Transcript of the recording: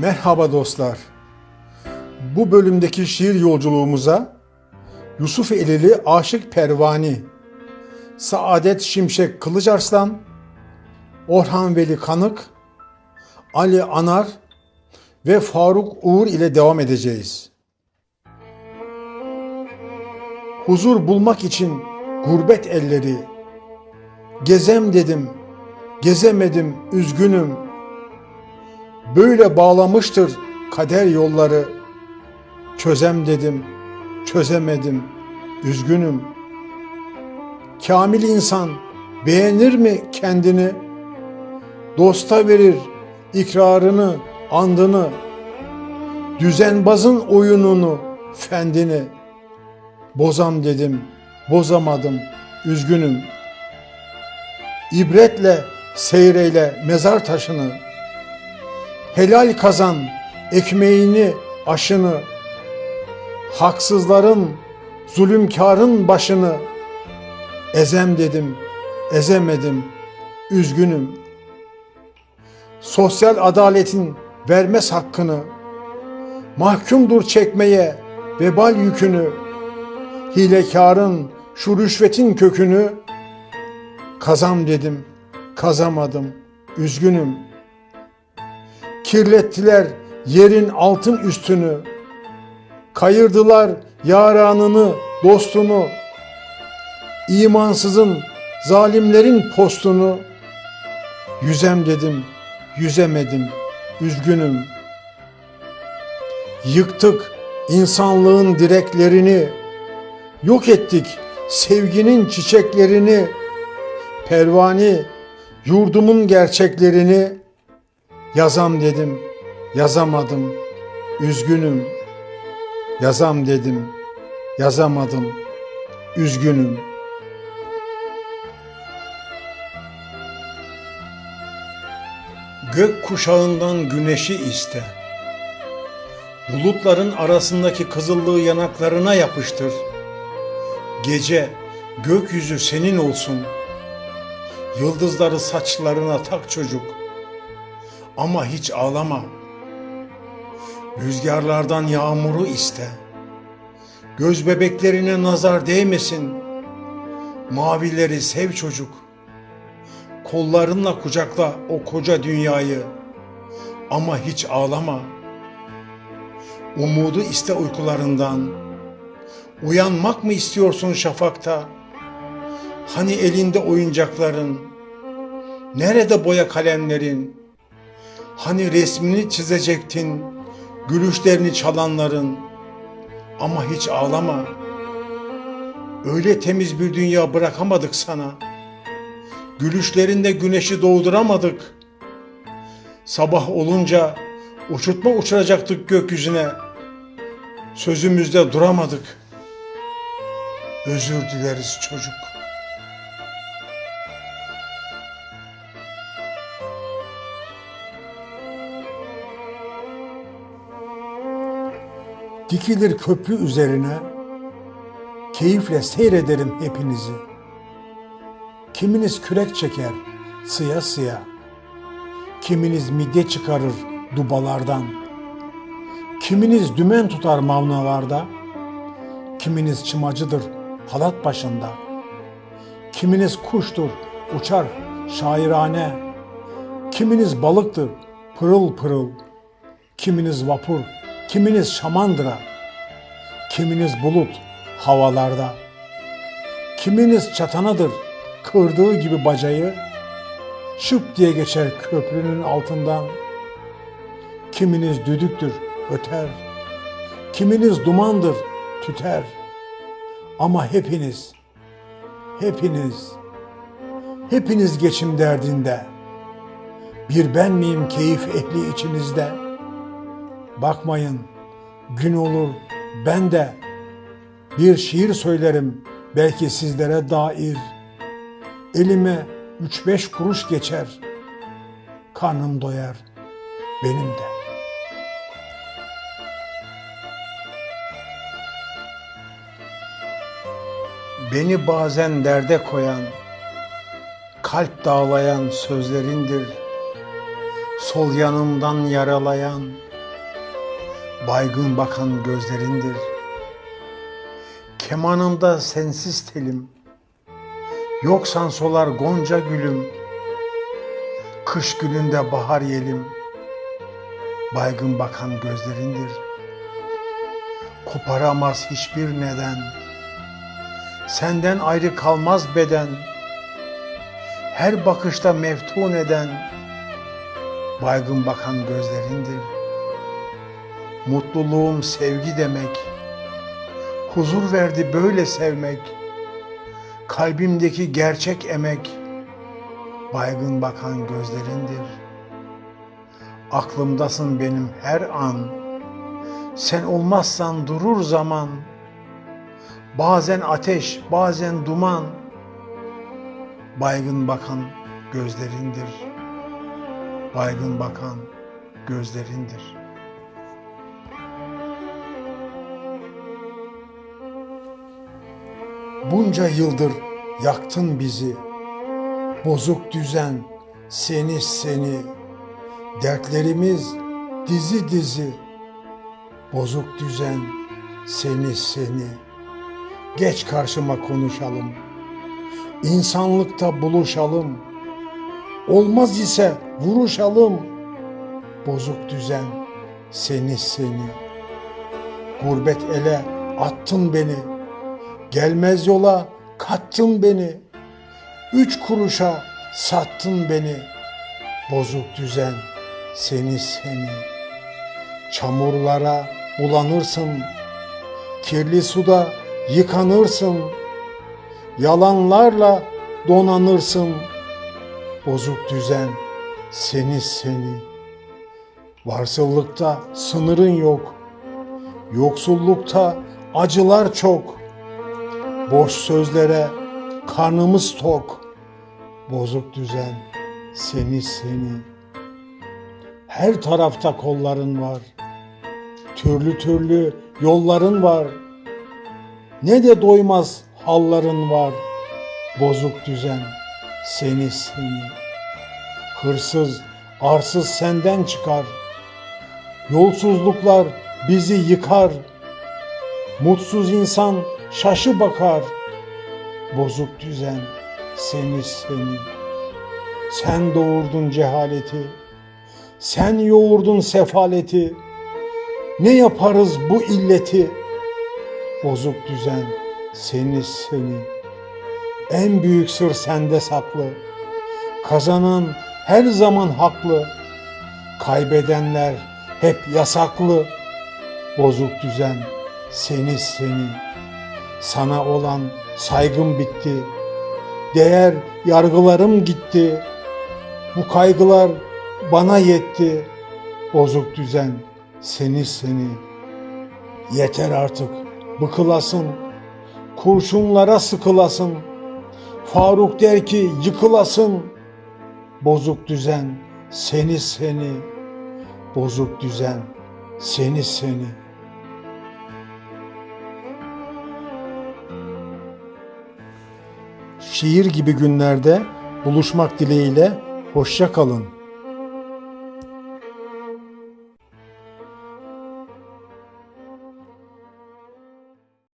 Merhaba dostlar. Bu bölümdeki şiir yolculuğumuza Yusuf Elili Aşık Pervani, Saadet Şimşek Kılıçarslan, Orhan Veli Kanık, Ali Anar ve Faruk Uğur ile devam edeceğiz. Huzur bulmak için gurbet elleri, gezem dedim, gezemedim, üzgünüm. Böyle bağlamıştır kader yolları. Çözem dedim, çözemedim, üzgünüm. Kamil insan beğenir mi kendini? Dosta verir ikrarını, andını. Düzenbazın oyununu, fendini. Bozam dedim, bozamadım, üzgünüm. İbretle seyreyle mezar taşını. Helal kazan ekmeğini, aşını. Haksızların, zulümkarın başını. Ezem dedim, ezemedim, üzgünüm. Sosyal adaletin vermez hakkını. Mahkumdur çekmeye vebal yükünü. Hilekarın şu rüşvetin kökünü. Kazam dedim, kazamadım, üzgünüm. Kirlettiler yerin altın üstünü. Kayırdılar yaranını, dostunu. İmansızın, zalimlerin postunu. Yüzem dedim, yüzemedim, üzgünüm. Yıktık insanlığın direklerini. Yok ettik sevginin çiçeklerini. Pervani, yurdumun gerçeklerini yazam dedim, yazamadım, üzgünüm. Yazam dedim, yazamadım, üzgünüm. Gök kuşağından güneşi iste. Bulutların arasındaki kızıllığı yanaklarına yapıştır. Gece gökyüzü senin olsun. Yıldızları saçlarına tak çocuk. Ama hiç ağlama. Rüzgarlardan yağmuru iste. Göz bebeklerine nazar değmesin. Mavileri sev çocuk. Kollarınla kucakla o koca dünyayı. Ama hiç ağlama. Umudu iste uykularından. Uyanmak mı istiyorsun şafakta? Hani elinde oyuncakların? Nerede boya kalemlerin? Hani resmini çizecektin, gülüşlerini çalanların? Ama hiç ağlama. Öyle temiz bir dünya bırakamadık sana. Gülüşlerinde güneşi doğduramadık. Sabah olunca uçurtma uçuracaktık gökyüzüne. Sözümüzde duramadık. Özür dileriz çocuk. Dikilir köprü üzerine, keyifle seyrederim hepinizi. Kiminiz kürek çeker, sıya sıya. Kiminiz midye çıkarır dubalardan. Kiminiz dümen tutar mavnalarda. Kiminiz çımacıdır halat başında. Kiminiz kuştur, uçar şairane. Kiminiz balıktır, pırıl pırıl. Kiminiz vapur, kiminiz şamandıra. Kiminiz bulut havalarda. Kiminiz çatanadır, kırdığı gibi bacayı. Şıp diye geçer köprünün altından. Kiminiz düdüktür, öter. Kiminiz dumandır, tüter. Ama hepiniz, hepiniz, hepiniz geçim derdinde. Bir ben miyim keyif ehli içinizde? Bakmayın, gün olur ben de bir şiir söylerim belki sizlere dair. Elime üç beş kuruş geçer, karnım doyar benim de. Beni bazen derde koyan, kalp dağlayan sözlerindir. Sol yanımdan yaralayan baygın bakan gözlerindir. Kemanımda sensiz telim, yoksan solar gonca gülüm. Kış gününde bahar yelim, baygın bakan gözlerindir. Koparamaz hiçbir neden, senden ayrı kalmaz beden. Her bakışta meftun eden, baygın bakan gözlerindir. Mutluluğum sevgi demek, huzur verdi böyle sevmek. Kalbimdeki gerçek emek, baygın bakan gözlerindir. Aklımdasın benim her an, sen olmazsan durur zaman. Bazen ateş, bazen duman, baygın bakan gözlerindir. Baygın bakan gözlerindir. Bunca yıldır yaktın bizi. Bozuk düzen seni seni. Dertlerimiz dizi dizi. Bozuk düzen seni seni. Geç karşıma konuşalım. İnsanlıkta buluşalım. Olmaz ise vuruşalım. Bozuk düzen seni seni. Gurbet ele attın beni. Gelmez yola kattın beni. Üç kuruşa sattın beni. Bozuk düzen seni seni. Çamurlara bulanırsın. Kirli suda yıkanırsın. Yalanlarla donanırsın. Bozuk düzen seni seni. Varsıllıkta sınırın yok. Yoksullukta acılar çok. Boş sözlere karnımız tok. Bozuk düzen seni seni. Her tarafta kolların var. Türlü türlü yolların var. Ne de doymaz halların var. Bozuk düzen seni seni. Hırsız, arsız senden çıkar. Yolsuzluklar bizi yıkar. Mutsuz insan şaşı bakar. Bozuk düzen seni seni. Sen doğurdun cehaleti. Sen yoğurdun sefaleti. Ne yaparız bu illeti? Bozuk düzen seni seni. En büyük sır sende saklı. Kazanan her zaman haklı. Kaybedenler hep yasaklı. Bozuk düzen seni seni. Sana olan saygım bitti. Değer yargılarım gitti. Bu kaygılar bana yetti. Bozuk düzen seni seni. Yeter artık bıkılasın. Kurşunlara sıkılasın. Faruk der ki yıkılasın. Bozuk düzen seni seni. Bozuk düzen seni seni. Şiir gibi günlerde buluşmak dileğiyle hoşça kalın.